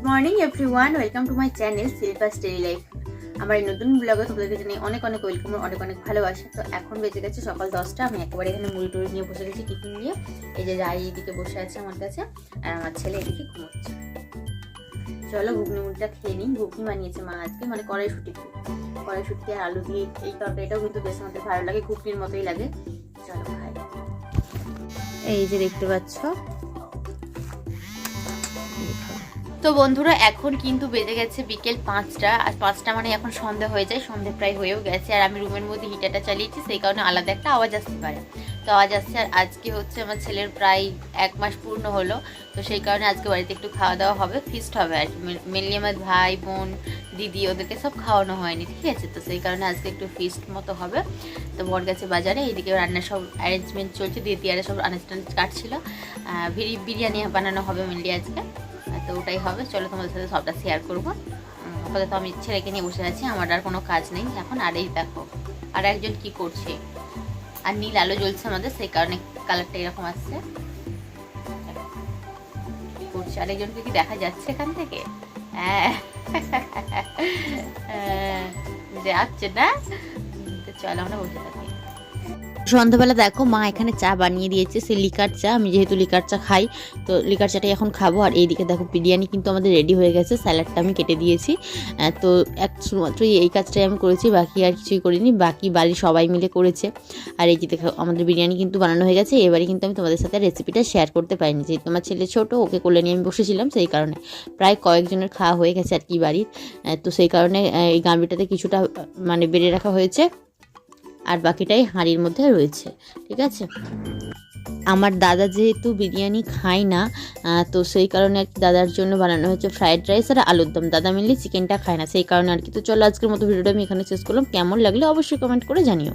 Good morning everyone welcome to my channel silver starry life আমার এই নতুন ব্লগে তোমাদেরকে জানাই অনেক অনেক ওয়েলকাম অনেক অনেক ভালোবাসা। তো এখন বেজে গেছে সকাল দশটা। আমি একেবারে এখানে মুড়ি টুড়ি নিয়ে বসে গেছি টিফিন নিয়ে। এই যে রাই এদিকে বসে আছে আমার কাছে আর আমার ছেলে এদিকে ঘুমোচ্ছে। চলো ঘুগনি মুড়িটা খেয়ে নিই। ঘুগনি বানিয়েছে মা আজকে মানে কড়াইশুটি। কড়াইশুটি আর আলু দিয়ে এই তরকারিটাও কিন্তু বেশ আমাদের ভালো লাগে, ঘুগনির মতোই লাগে। চলো খাই। এই যে দেখতে পাচ্ছ। তো বন্ধুরা এখন কিন্তু বেজে গেছে বিকেল পাঁচটা। আর পাঁচটা মানে এখন সন্ধে হয়ে যায় সন্ধে প্রায় হয়েও গেছে। আর আমি রুমের মধ্যে হিটারটা চালিয়েছি সেই কারণে আলাদা একটা আওয়াজ আসতে পারে। তো আওয়াজ আসছে আর আজকে হচ্ছে আমার ছেলের প্রায় এক মাস পূর্ণ হলো। তো সেই কারণে আজকে বাড়িতে একটু খাওয়া দাওয়া হবে ফিস্ট হবে আর মেনলি আমার ভাই বোন দিদি ওদেরকে সব খাওয়ানো হয়নি ঠিক আছে? তো সেই কারণে আজকে একটু ফিস্ট মতো হবে। তো বর গেছে বাজারে এইদিকে রান্নার সব অ্যারেঞ্জমেন্ট চলছে দিদি আরে সব আনুষ্ঠান কাটছিল। আহ, বিরি- বিরিয়ানি বানানো হবে মেনলি আজকে। তো ওটাই হবে। চলো তোমাদের সাথে সবটা শেয়ার করব। আপাতত আমি ছেলেকে নিয়ে বসে আছি আমার আর কোনো কাজ নেই। এখন আর এই দেখো আর একজন কি করছে? আর নীল আলো জ্বলছে আমাদের সেই কারণে কালারটা এরকম আসছে। করছে? আরেকজনকে কি দেখা যাচ্ছে এখান থেকে? হ্যাঁ। হ্যাঁ, যাচ্ছে না? তো চলো আমরা বসে থাকি। সন্ধ্যাবেলা দেখো মা এখানে চা বানিয়ে দিয়েছে সে লিকার চা। আমি যেহেতু লিকার চা খাই, তো লিকার চাটাই এখন খাব। আর এইদিকে দেখো বিরিয়ানি কিন্তু আমাদের রেডি হয়ে গেছে, স্যালাডটা আমি কেটে দিয়েছি। তো এক শুধুমাত্র এই কাজটাই আমি করেছি, বাকি আর কিছুই করিনি। বাকি বাড়ির সবাই মিলে করেছে। আর এই যে দেখো, আমাদের বিরিয়ানি কিন্তু বানানো হয়ে গেছে। এবারে কিন্তু আমি তোমাদের সাথে রেসিপিটা শেয়ার করতে পারিনি। যেহেতু আমার ছেলে ছোটো, ওকে কোলে নিয়ে আমি বসেছিলাম, সেই কারণে প্রায় কয়েকজনের খাওয়া হয়ে গেছে আর কি বাড়ির। তো সেই কারণে এই গামবিটাতে কিছুটা মানে বেড়ে রাখা হয়েছে। আর বাকিটাই হাঁড়ির মধ্যে রয়েছে, ঠিক আছে? আমার দাদা যেহেতু বিরিয়ানি খায় না তো সেই কারণে আর কি দাদার জন্য বানানো হয়েছে ফ্রায়েড রাইস আর আলুর দম। দাদা মিললে চিকেনটা খায় না, সেই কারণে আর কি। তো চলো আজকের মতো ভিডিওটা আমি এখানে শেষ করলাম। কেমন লাগলে অবশ্যই কমেন্ট করে জানিও।